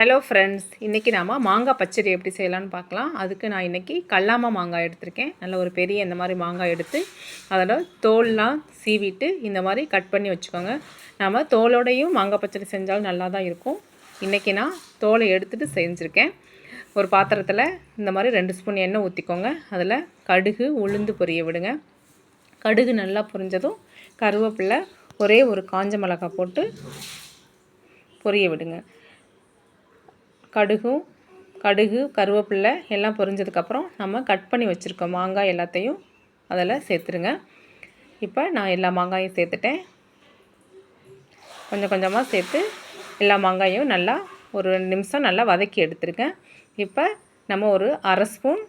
Hello friends இன்றைக்கி நாம மாங்காய் பச்சடி எப்படி செய்யலாம்னு பார்க்கலாம். அதுக்கு நான் இன்றைக்கி கல்லாமல் மாங்காய் எடுத்திருக்கேன். நல்ல ஒரு பெரிய இந்த மாதிரி மாங்காய் எடுத்து அதோட தோல்லாம் சீவிட்டு இந்த மாதிரி கட் பண்ணி வச்சுக்கோங்க. நம்ம தோலோடையும் மாங்காய் பச்சடி செஞ்சாலும் நல்லா தான் இருக்கும். இன்றைக்கி நான் தோலை எடுத்துகிட்டு செஞ்சுருக்கேன். ஒரு பாத்திரத்தில் இந்த மாதிரி ரெண்டு ஸ்பூன் எண்ணெய் ஊற்றிக்கோங்க அதில் கடுகு உளுந்து பொரிய விடுங்க. கடுகு நல்லா பொரிஞ்சதும் கருவேப்பிலை ஒரே ஒரு காஞ்ச மிளகாய் போட்டு பொரிய விடுங்க. கடுகும் கடுகு கருவேப்பிலை எல்லாம் பொரிஞ்சதுக்கப்புறம் நம்ம கட் பண்ணி வச்சுருக்கோம் மாங்காய் எல்லாத்தையும் அதில் சேர்த்துருங்க. இப்போ நான் எல்லா மாங்காயும் சேர்த்துட்டேன். கொஞ்சம் கொஞ்சமாக சேர்த்து எல்லா மாங்காயும் நல்லா ஒரு ரெண்டு நிமிஷம் நல்லா வதக்கி எடுத்துருக்கேன் இப்போ நம்ம ஒரு அரை ஸ்பூன்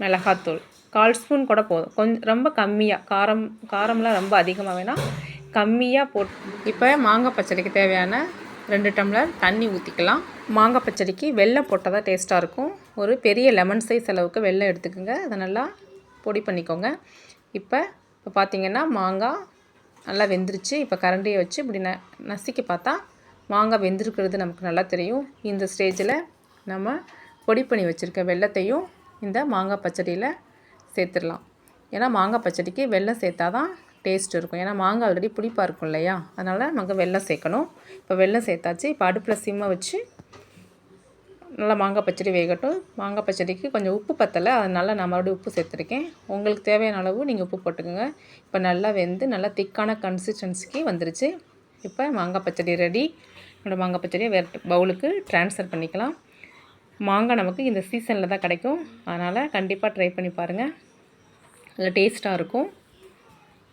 மிளகாத்தூள் கால் ஸ்பூன் கூட போதும். கொஞ்சம் ரொம்ப கம்மியாக காரம் காரம்லாம் ரொம்ப அதிகமாக வேணால் கம்மியாக போட் இப்போ மாங்காய் பச்சடிக்கு தேவையான ரெண்டு டம்ளர் தண்ணி ஊற்றிக்கலாம் மாங்காய் பச்சடிக்கு வெள்ளம் போட்டால் தான் டேஸ்ட்டாக இருக்கும். ஒரு பெரிய லெமன் சைஸ் அளவுக்கு வெள்ளம் எடுத்துக்கோங்க. அதை நல்லா பொடி பண்ணிக்கோங்க. இப்போ இப்போ பார்த்திங்கன்னா மாங்காய் நல்லா வெந்துருச்சு. இப்போ கரண்டியை வச்சு இப்படி ந நசுக்கி பார்த்தா மாங்காய் வெந்திருக்கிறது நமக்கு நல்லா தெரியும். இந்த ஸ்டேஜில் நம்ம பொடி பண்ணி வச்சுருக்க வெள்ளத்தையும் இந்த மாங்காய் பச்சடியில் சேர்த்துடலாம். ஏன்னா மாங்காய் பச்சடிக்கு வெள்ளம் சேர்த்தா தான் டேஸ்ட் இருக்கும். ஏன்னா மாங்காய் ஆல்ரெடி புளிப்பாக இருக்கும் இல்லையா? அதனால் நமக்கு வெல்லம் சேர்க்கணும். இப்போ வெல்லம் சேர்த்தாச்சு. இப்போ அடுப்பில் சிம்மை வச்சு நல்லா மாங்காய் பச்சடி வேகட்டும். மாங்காய் பச்சடிக்கு கொஞ்சம் உப்பு பத்தலை. அதனால் நான் மறுபடியும் உப்பு சேர்த்துருக்கேன். உங்களுக்கு தேவையான அளவு நீங்கள் உப்பு போட்டுக்கோங்க. இப்போ நல்லா வெந்து நல்லா திக்கான கன்சிஸ்டன்சிக்கு வந்துருச்சு. இப்போ மாங்காய் பச்சடி ரெடி என்னோடய மாங்காய் பச்சடியை வேறு பவுலுக்கு ட்ரான்ஸ்ஃபர் பண்ணிக்கலாம். மாங்காய் நமக்கு இந்த சீசனில் தான் கிடைக்கும். அதனால் கண்டிப்பாக ட்ரை பண்ணி பாருங்கள் நல்லா டேஸ்ட்டாக இருக்கும்.